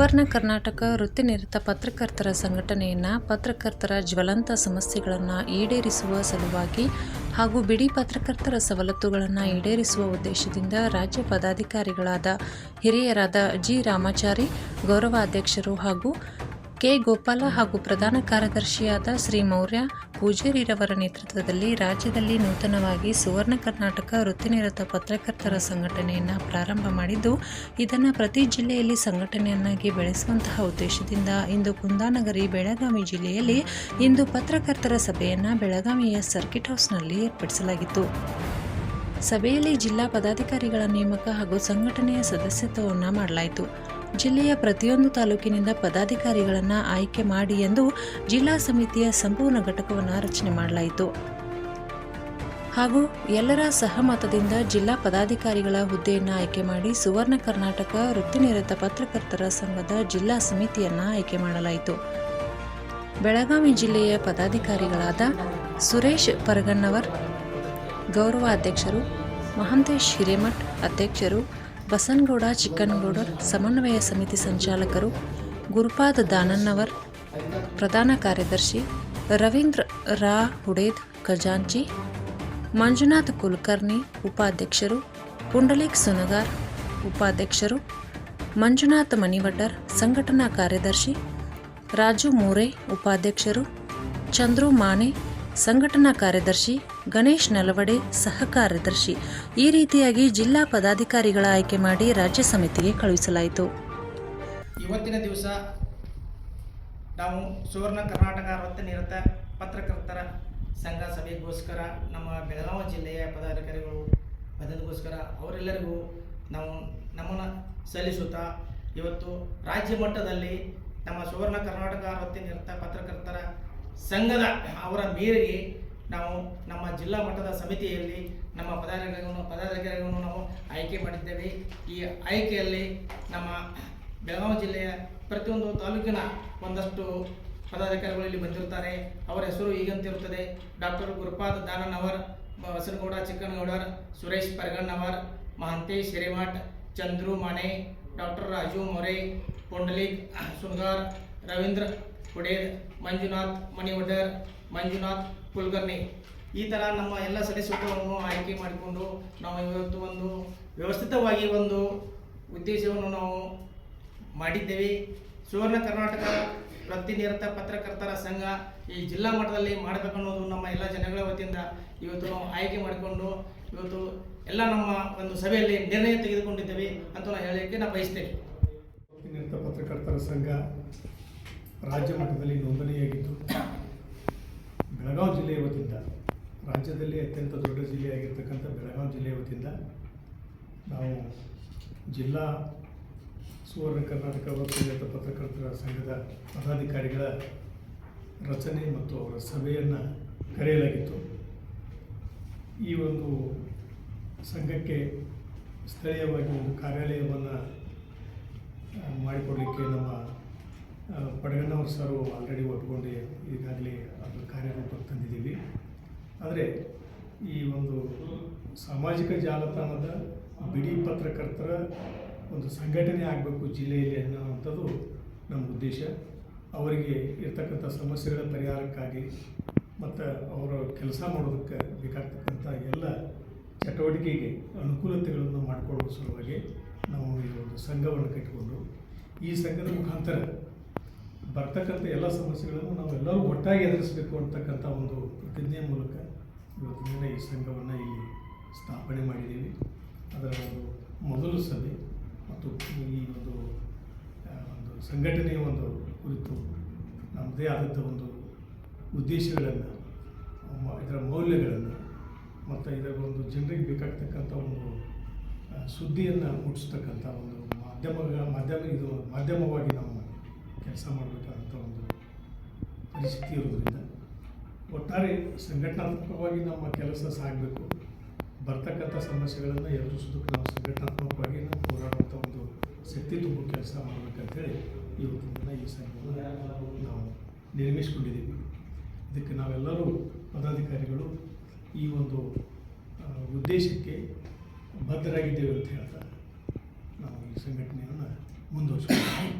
ಸುವರ್ಣ ಕರ್ನಾಟಕ ವೃತ್ತಿನಿರತ ಪತ್ರಕರ್ತರ ಸಂಘಟನೆಯನ್ನು ಪತ್ರಕರ್ತರ ಜ್ವಲಂತ ಸಮಸ್ಯೆಗಳನ್ನು ಈಡೇರಿಸುವ ಸಲುವಾಗಿ ಹಾಗೂ ಬಿಡಿ ಪತ್ರಕರ್ತರ ಸವಲತ್ತುಗಳನ್ನು ಈಡೇರಿಸುವ ಉದ್ದೇಶದಿಂದ ರಾಜ್ಯ ಪದಾಧಿಕಾರಿಗಳಾದ ಹಿರಿಯರಾದ ಜಿ ರಾಮಾಚಾರಿ, ಗೌರವಾಧ್ಯಕ್ಷರು ಹಾಗೂ ಕೆ. ಗೋಪಾಲ ಹಾಗೂ ಪ್ರಧಾನ ಕಾರ್ಯದರ್ಶಿಯಾದ ಶ್ರೀ ಮೌರ್ಯ ಪೂಜೇರಿರವರ ನೇತೃತ್ವದಲ್ಲಿ ರಾಜ್ಯದಲ್ಲಿ ನೂತನವಾಗಿ ಸುವರ್ಣ ಕರ್ನಾಟಕ ವೃತ್ತಿನಿರತ ಪತ್ರಕರ್ತರ ಸಂಘಟನೆಯನ್ನು ಪ್ರಾರಂಭ ಮಾಡಿದ್ದು, ಇದನ್ನು ಪ್ರತಿ ಜಿಲ್ಲೆಯಲ್ಲಿ ಸಂಘಟನೆಯನ್ನಾಗಿ ಬೆಳೆಸುವಂತಹ ಉದ್ದೇಶದಿಂದ ಇಂದು ಕುಂದಾನಗರಿ, ಬೆಳಗಾವಿ ಜಿಲ್ಲೆಯಲ್ಲಿ ಇಂದು ಪತ್ರಕರ್ತರ ಸಭೆಯನ್ನು ಬೆಳಗಾವಿಯ ಸರ್ಕಿಟ್ ಹೌಸ್ನಲ್ಲಿ ಏರ್ಪಡಿಸಲಾಗಿತ್ತು. ಸಭೆಯಲ್ಲಿ ಜಿಲ್ಲಾ ಪದಾಧಿಕಾರಿಗಳ ನೇಮಕ ಹಾಗೂ ಸಂಘಟನೆಯ ಸದಸ್ಯತ್ವವನ್ನು ಮಾಡಲಾಯಿತು. ಜಿಲ್ಲೆಯ ಪ್ರತಿಯೊಂದು ತಾಲೂಕಿನಿಂದ ಪದಾಧಿಕಾರಿಗಳನ್ನು ಆಯ್ಕೆ ಮಾಡಿ ಎಂದು ಜಿಲ್ಲಾ ಸಮಿತಿಯ ಸಂಪೂರ್ಣ ಘಟಕವನ್ನು ರಚನೆ ಮಾಡಲಾಯಿತು. ಹಾಗೂ ಎಲ್ಲರ ಸಹಮತದಿಂದ ಜಿಲ್ಲಾ ಪದಾಧಿಕಾರಿಗಳ ಹುದ್ದೆಯನ್ನು ಆಯ್ಕೆ ಮಾಡಿ ಸುವರ್ಣ ಕರ್ನಾಟಕ ವೃತ್ತಿನಿರತ ಪತ್ರಕರ್ತರ ಸಂಘದ ಜಿಲ್ಲಾ ಸಮಿತಿಯನ್ನು ಆಯ್ಕೆ ಮಾಡಲಾಯಿತು. ಬೆಳಗಾವಿ ಜಿಲ್ಲೆಯ ಪದಾಧಿಕಾರಿಗಳಾದ ಸುರೇಶ್ ಪರಗಣ್ಣವರ್ ಗೌರವ ಅಧ್ಯಕ್ಷರು ಮಹಂತೇಶ್ ಹಿರೇಮಠ್ ಅಧ್ಯಕ್ಷರು ಬಸನಗೌಡ ಚಿಕ್ಕನಗೌಡರ್ ಸಮನ್ವಯ ಸಮಿತಿ ಸಂಚಾಲಕರು ಗುರುಪಾದ ದಾನನ್ನವರ್, ಪ್ರಧಾನ ಕಾರ್ಯದರ್ಶಿ ರವೀಂದ್ರ ರಾ ಹುಡೇದ್ ಖಜಾಂಚಿ, ಮಂಜುನಾಥ್ ಕುಲಕರ್ಣಿ ಉಪಾಧ್ಯಕ್ಷರು ಪುಂಡಲೀಕ್ ಸುನಗಾರ್ ಉಪಾಧ್ಯಕ್ಷರು, ಮಂಜುನಾಥ್ ಮಣಿವಡ್ಡರ್ ಸಂಘಟನಾ ಕಾರ್ಯದರ್ಶಿ ರಾಜು ಮೂರೆ ಉಪಾಧ್ಯಕ್ಷರು, ಚಂದ್ರು ಮಾನೆ ಸಂಘಟನಾ ಕಾರ್ಯದರ್ಶಿ ಗಣೇಶ್ ನಲವಡೆ ಸಹ ಕಾರ್ಯದರ್ಶಿ. ಈ ರೀತಿಯಾಗಿ ಜಿಲ್ಲಾ ಪದಾಧಿಕಾರಿಗಳ ಆಯ್ಕೆ ಮಾಡಿ ರಾಜ್ಯ ಸಮಿತಿಗೆ ಕಳುಹಿಸಲಾಯಿತು. ಇವತ್ತಿನ ದಿವಸ ನಾವು ಸುವರ್ಣ ಕರ್ನಾಟಕ ವೃತ್ತಿನಿರತ ಪತ್ರಕರ್ತರ ಸಂಘ ಸಭೆಗೋಸ್ಕರ ನಮ್ಮ ಬೆಳಗಾವಿ ಜಿಲ್ಲೆಯ ಪದಾಧಿಕಾರಿಗಳು ಬಂದದಕ್ಕೋಸ್ಕರ ಅವರೆಲ್ಲರಿಗೂ ನಾವು ನಮ್ಮನ್ನು ಸಲ್ಲಿಸುತ್ತಾ ಇವತ್ತು ರಾಜ್ಯ ಮಟ್ಟದಲ್ಲಿ ನಮ್ಮ ಸುವರ್ಣ ಕರ್ನಾಟಕ ವೃತ್ತಿನಿರತ ಪತ್ರಕರ್ತರ ಸಂಘದ ಅವರ ಮೇರೆಗೆ ನಾವು ನಮ್ಮ ಜಿಲ್ಲಾ ಮಟ್ಟದ ಸಮಿತಿಯಲ್ಲಿ ನಮ್ಮ ಪದಾಧಿಕಾರಿಗಳನ್ನು ಪದಾಧಿಕಾರಿಗಳನ್ನು ನಾವು ಆಯ್ಕೆ ಮಾಡಿದ್ದೇವೆ. ಈ ಆಯ್ಕೆಯಲ್ಲಿ ನಮ್ಮ ಬೆಳಗಾವಿ ಜಿಲ್ಲೆಯ ಪ್ರತಿಯೊಂದು ತಾಲೂಕಿನ ಒಂದಷ್ಟು ಪದಾಧಿಕಾರಿಗಳು ಇಲ್ಲಿ ಬಂದಿರುತ್ತಾರೆ. ಅವರ ಹೆಸರು ಈಗಂತಿರುತ್ತದೆ ಡಾಕ್ಟರ್ ಗುರುಪಾದ ದಾನನವರ್, ಬಸನಗೌಡ ಚಿಕ್ಕನಗೌಡರ್, ಸುರೇಶ್ ಪರಗಣ್ಣವರ್, ಮಹಂತೇಶ್ ಹಿರೇಮಠ್, ಚಂದ್ರು ಮಾಣೆ, ಡಾಕ್ಟರ್ ರಾಜು ಮೊರೆ, ಪುಂಡಲಿಕ್ ಸುನ್ಗಾರ್ ರವೀಂದ್ರ ಹುಡೇದ್ ಮಂಜುನಾಥ್, ಮಣಿವಡ್ಡರ್, ಮಂಜುನಾಥ್, ಕುಲಕರ್ಣಿ. ಈ ಥರ ನಮ್ಮ ಎಲ್ಲ ಸದಸ್ಯತ್ವವನ್ನು ಆಯ್ಕೆ ಮಾಡಿಕೊಂಡು ನಾವು ಇವತ್ತು ಒಂದು ವ್ಯವಸ್ಥಿತವಾಗಿ ಒಂದು ಉದ್ದೇಶವನ್ನು ನಾವು ಮಾಡಿದ್ದೇವೆ. ಸುವರ್ಣ ಕರ್ನಾಟಕ ವೃತ್ತಿನಿರತ ಪತ್ರಕರ್ತರ ಸಂಘ ಈ ಜಿಲ್ಲಾ ಮಟ್ಟದಲ್ಲಿ ಮಾಡಬೇಕನ್ನೋದು ನಮ್ಮ ಎಲ್ಲ ಜನಗಳ ವತಿಯಿಂದ ಇವತ್ತು ನಾವು ಆಯ್ಕೆ ಮಾಡಿಕೊಂಡು ಇವತ್ತು ಎಲ್ಲ ನಮ್ಮ ಒಂದು ಸಭೆಯಲ್ಲಿ ನಿರ್ಣಯ ತೆಗೆದುಕೊಂಡಿದ್ದೇವೆ ಅಂತ ನಾನು ಹೇಳಲಿಕ್ಕೆ ನಾನು ಬಯಸ್ತೇನೆ ವೃತ್ತಿನಿರತ ಪತ್ರಕರ್ತರ ಸಂಘ ರಾಜ್ಯ ಮಟ್ಟದಲ್ಲಿ ನೋಂದಣಿಯಾಗಿದ್ದು, ಬೆಳಗಾವಿ ಜಿಲ್ಲೆಯ ವತಿಯಿಂದ, ರಾಜ್ಯದಲ್ಲಿ ಅತ್ಯಂತ ದೊಡ್ಡ ಜಿಲ್ಲೆಯಾಗಿರ್ತಕ್ಕಂಥ ಬೆಳಗಾವಿ ಜಿಲ್ಲೆಯ ವತಿಯಿಂದ ನಾವು ಜಿಲ್ಲಾ ಸುವರ್ಣ ಕರ್ನಾಟಕ ವೃತ್ತಿನಿರತ ಪತ್ರಕರ್ತರ ಸಂಘದ ಪದಾಧಿಕಾರಿಗಳ ರಚನೆ ಮತ್ತು ಅವರ ಸಭೆಯನ್ನು ಕರೆಯಲಾಗಿತ್ತು. ಈ ಒಂದು ಸಂಘಕ್ಕೆ ಸ್ಥಳೀಯವಾಗಿ ಒಂದು ಕಾರ್ಯಾಲಯವನ್ನು ಮಾಡಿಕೊಡಲಿಕ್ಕೆ ನಮ್ಮ ಪಡಗಣ್ಣವ್ರ ಸರ್ ಆಲ್ರೆಡಿ ಒಪ್ಕೊಂಡು, ಈಗಾಗಲೇ ಅದರ ಕಾರ್ಯರೂಪಕ್ಕೆ ತಂದಿದ್ದೀವಿ. ಆದರೆ ಈ ಒಂದು ಸಾಮಾಜಿಕ ಜಾಲತಾಣದ ಬಿಡಿ ಪತ್ರಕರ್ತರ ಒಂದು ಸಂಘಟನೆ ಆಗಬೇಕು ಜಿಲ್ಲೆಯಲ್ಲಿ ಅನ್ನೋವಂಥದ್ದು ನಮ್ಮ ಉದ್ದೇಶ. ಅವರಿಗೆ ಇರ್ತಕ್ಕಂಥ ಸಮಸ್ಯೆಗಳ ಪರಿಹಾರಕ್ಕಾಗಿ ಮತ್ತು ಅವರ ಕೆಲಸ ಮಾಡೋದಕ್ಕೆ ಬೇಕಾಗ್ತಕ್ಕಂಥ ಎಲ್ಲ ಚಟುವಟಿಕೆಗೆ ಅನುಕೂಲತೆಗಳನ್ನು ಮಾಡಿಕೊಳ್ಳುವ ಸಲುವಾಗಿ ನಾವು ಈ ಒಂದು ಸಂಘವನ್ನು ಕಟ್ಟಿಕೊಂಡು ಈ ಸಂಘದ ಮುಖಾಂತರ ಬರ್ತಕ್ಕಂಥ ಎಲ್ಲ ಸಮಸ್ಯೆಗಳನ್ನು ನಾವೆಲ್ಲರೂ ಒಟ್ಟಾಗಿ ಎದುರಿಸಬೇಕು ಅಂತಕ್ಕಂಥ ಒಂದು ಪ್ರತಿಜ್ಞೆಯ ಮೂಲಕ ಇವತ್ತಿನ ದಿನ ಈ ಸಂಘವನ್ನು ಇಲ್ಲಿ ಸ್ಥಾಪನೆ ಮಾಡಿದ್ದೀವಿ. ಅದರ ಒಂದು ಮೊದಲು ಸಭೆ ಮತ್ತು ಈ ಒಂದು ಒಂದು ಸಂಘಟನೆಯ ಒಂದು ಕುರಿತು ನಮ್ಮದೇ ಆದಂಥ ಒಂದು ಉದ್ದೇಶಗಳನ್ನು ಇದರ ಮೌಲ್ಯಗಳನ್ನು ಮತ್ತು ಇದರ ಒಂದು ಜನರಿಗೆ ಬೇಕಾಗ್ತಕ್ಕಂಥ ಒಂದು ಸುದ್ದಿಯನ್ನು ಮುಟ್ಟಿಸ್ತಕ್ಕಂಥ ಒಂದು ಮಾಧ್ಯಮ ಮಾಧ್ಯಮ, ಇದು ಮಾಧ್ಯಮವಾಗಿ ನಾವು ಕೆಲಸ ಮಾಡಬೇಕಾದಂಥ ಒಂದು ಪರಿಸ್ಥಿತಿ ಇರೋದರಿಂದ ಒಟ್ಟಾರೆ ಸಂಘಟನಾತ್ಮಕವಾಗಿ ನಮ್ಮ ಕೆಲಸ ಸಾಗಬೇಕು. ಬರ್ತಕ್ಕಂಥ ಸಮಸ್ಯೆಗಳನ್ನು ಎದುರಿಸೋದಕ್ಕೆ ನಾವು ಸಂಘಟನಾತ್ಮಕವಾಗಿ ನಾವು ಹೋರಾಡುವಂಥ ಒಂದು ಶಕ್ತಿ ತುಂಬ ಕೆಲಸ ಮಾಡಬೇಕಂತೇಳಿ ಇವತ್ತಿನ ದಿನ ಈ ಸಂಘವನ್ನು ನಾವು ನಿರ್ಮಿಸಿಕೊಂಡಿದ್ದೀವಿ. ಇದಕ್ಕೆ ನಾವೆಲ್ಲರೂ ಪದಾಧಿಕಾರಿಗಳು ಈ ಒಂದು ಉದ್ದೇಶಕ್ಕೆ ಬದ್ಧರಾಗಿದ್ದೇವೆ ಅಂತ ಹೇಳ್ತಾ ನಾವು ಈ ಸಂಘಟನೆಯನ್ನು ಮುಂದುವರಿಸ್ತೀವಿ